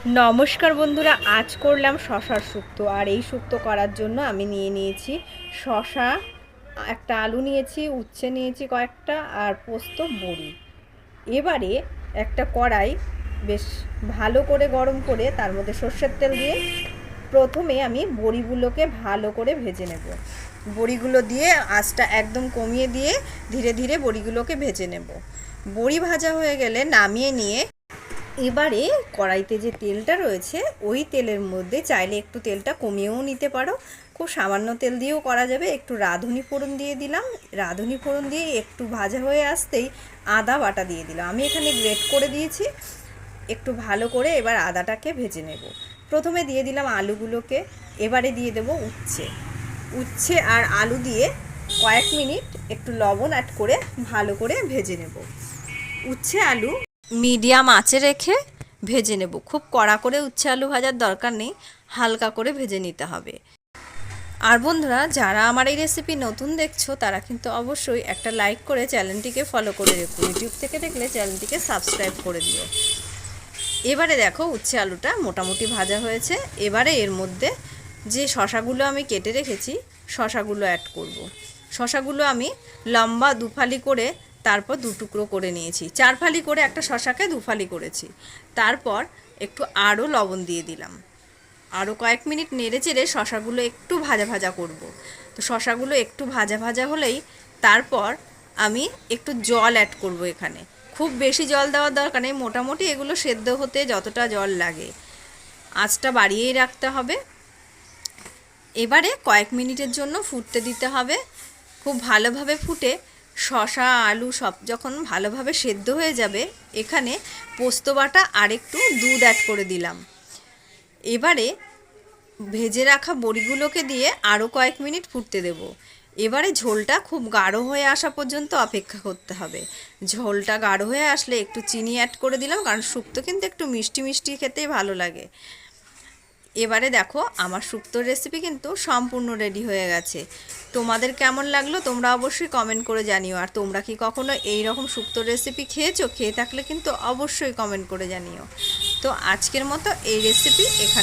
নমস্কার বন্ধুরা, আজ করলাম শশার শুক্তো আর এই শুক্তো করার জন্য আমি নিয়ে নিয়েছি শশা, একটা আলু নিয়েছি, উচ্ছে নিয়েছি কয়েকটা, আর পোস্ত, বড়ি। এবারে একটা কড়াই বেশ ভালো করে গরম করে তার মধ্যে সর্ষের তেল দিয়ে প্রথমে আমি বড়িগুলোকে ভালো করে ভেজে নেব। বড়িগুলো দিয়ে আঁচটা একদম কমিয়ে দিয়ে ধীরে ধীরে বড়িগুলোকে ভেজে নেব। বড়ি ভাজা হয়ে গেলে নামিয়ে নিয়ে এবারে কড়াইতে যে তেলটা রয়েছে, ওই তেলের মধ্যে চাইলে একটু তেলটা কমিয়েও নিতে পারো। খুব সামান্য তেল দিয়েও করা যাবে। একটু রাঁধুনি ফোড়ন দিয়ে দিলাম। রাঁধুনি ফোড়ন দিয়ে একটু ভাজা হয়ে আসতেই আদা বাটা দিয়ে দিলাম। আমি এখানে গ্রেট করে দিয়েছি। একটু ভালো করে এবার আদাটাকে ভেজে নেব। প্রথমে দিয়ে দিলাম আলুগুলোকে। এবারে দিয়ে দেব উচ্ছে। উচ্ছে আর আলু দিয়ে কয়েক মিনিট একটু লবণ অ্যাড করে ভালো করে ভেজে নেব। উচ্ছে, আলু মিডিয়াম আঁচে রেখে ভেজে নেব। খুব কড়া করে উচ্ছে আলু ভাজার দরকার নেই, হালকা করে ভেজে নিতে হবে। আর বন্ধুরা, যারা আমার এই রেসিপি নতুন দেখছ, তারা কিন্তু অবশ্যই একটা লাইক করে চ্যানেলটিকে ফলো করে রেখো। ইউটিউব থেকে দেখলে চ্যানেলটিকে সাবস্ক্রাইব করে দিও। এবারে দেখো, উচ্ছে আলুটা মোটামুটি ভাজা হয়েছে। এবারে এর মধ্যে যে শশাগুলো আমি কেটে রেখেছি, শশাগুলো অ্যাড করব। শশাগুলো আমি লম্বা দুফালি করে তারপর দু টুকরো করে নিয়েছি। চার ফালি করে একটা শশাকে দুফালি করেছি। তারপর একটু আরও লবণ দিয়ে দিলাম। আরও কয়েক মিনিট নেড়ে চেড়ে শশাগুলো একটু ভাজা ভাজা করব। তো শশাগুলো একটু ভাজা ভাজা হলেই তারপর আমি একটু জল অ্যাড করব এখানে। খুব বেশি জল দেওয়ার দরকার নেই। মোটামুটি এগুলো সেদ্ধ হতে যতটা জল লাগে। আঁচটা বাড়িয়েই রাখতে হবে। এবারে কয়েক মিনিটের জন্য ফুটতে দিতে হবে। খুব ভালোভাবে ফুটে শশা, আলু সব যখন ভালোভাবে সেদ্ধ হয়ে যাবে, এখানে পোস্ত বাটা আর একটু দুধ অ্যাড করে দিলাম। এবারে ভেজে রাখা বড়িগুলোকে দিয়ে আরও কয়েক মিনিট ফুটতে দেব। এবারে ঝোলটা খুব গাঢ় হয়ে আসা পর্যন্ত অপেক্ষা করতে হবে। ঝোলটা গাঢ় হয়ে আসলে একটু চিনি অ্যাড করে দিলাম, কারণ শুক্তো কিন্তু একটু মিষ্টি মিষ্টি খেতেই ভালো লাগে। এবারে দেখো, আমার শুক্তোর রেসিপি কিন্তু সম্পূর্ণ রেডি হয়ে গেছে। তোমাদের কেমন লাগল তোমরা অবশ্যই কমেন্ট করে জানিও। আর তোমরা কি কখনো এই রকম শুক্তোর রেসিপি খেয়েছো? খেয়ে থাকলে কিন্তু অবশ্যই কমেন্ট করে জানিও। তো আজকের মতো এই রেসিপি এখানে